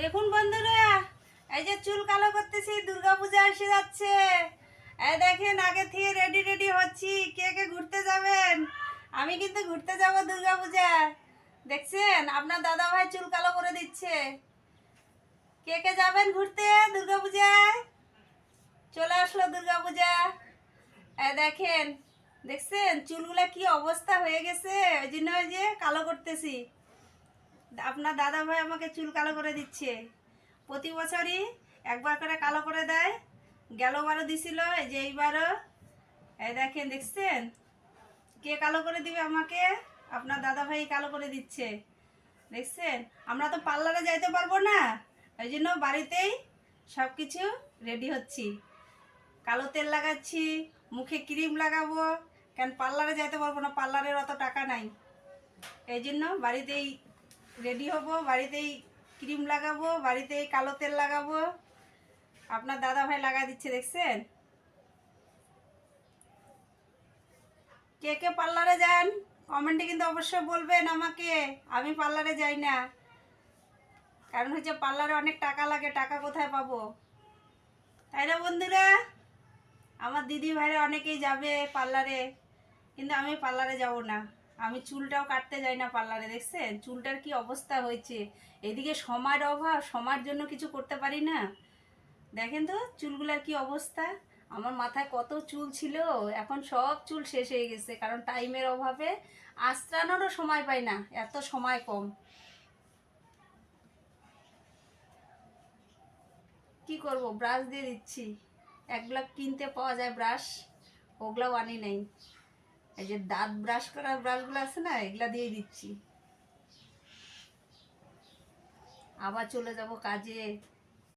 দেখুন বন্ধুরা, এই যে চুল কালো করতেছি, দুর্গাপূজা এসে যাচ্ছে। এই দেখেন, আগে থেকে রেডি রেডি হচ্ছি। কে কে ঘুরতে যাবেন? আমি কিন্তু ঘুরতে যাব দুর্গাপূজা দেখছেন, আপনার দাদা ভাই চুল কালো করে দিচ্ছে। কে কে যাবেন ঘুরতে দুর্গাপূজায়? চলে আসলো দুর্গাপূজা। এই দেখেন, দেখছেন, চুলগুলা কি অবস্থা হয়ে গেছে? ওই জন্য ওই যে কালো করতেছি। আপনার দাদা ভাই আমাকে চুল কালো করে দিচ্ছে। প্রতি বছরই একবার করে কালো করে দেয়। গেলবারও দিছিল, এই যে এইবারও। এই দেখেন, দেখছেন? কে কালো করে দিবে আমাকে? আপনার দাদা ভাই কালো করে দিচ্ছে। দেখছেন? আমরা তো পার্লারে যাইতে পারব না। ওই জন্য বাড়িতেই সব কিছু রেডি হচ্ছি। কালো তেল লাগাচ্ছি, মুখে ক্রিম লাগাবো। কেন পার্লারে যাইতে পারব না? পার্লারের অত টাকা নাই। এই জন্য বাড়িতেই রেডি হব, বাড়িতেই ক্রিম লাগাবো, বাড়িতেই কালো তেল লাগাবো। আপনার দাদা ভাই লাগা দিচ্ছে, দেখছেন? কে কে পার্লারে যান, কমেন্টে কিন্তু অবশ্যই বলবেন আমাকে। আমি পার্লারে যাই না। কারণ হচ্ছে পার্লারে অনেক টাকা লাগে, টাকা কোথায় পাবো? তাই না বন্ধুরা? আমার দিদি ভাইরা অনেকেই যাবে পার্লারে, কিন্তু আমি পার্লারে যাব না। আমি চুলটাও কাটতে যাই না পার্লারে, দেখছেন? চুলটার কি অবস্থা হয়েছে? এদিকে সময়ের অভাব সময়ের জন্য কিছু করতে পারি না। দেখেন তো চুলগুলার কি অবস্থা। আমার মাথায় কত চুল ছিল, এখন সব চুল শেষ হয়ে গেছে, কারণ টাইমের অভাবে আস্ত্রানোরও সময় পাই না, এত সময় কম। কি করব? ব্রাশ দিয়ে দিচ্ছি। একগুলা কিনতে পাওয়া যায় ব্রাশ, ওগুলাও আনি নাই। এই যে দাঁত ব্রাশ করার ব্রাশগুলো আছে না, এগুলা দিয়ে দিচ্ছি। আবার চলে যাব কাজে।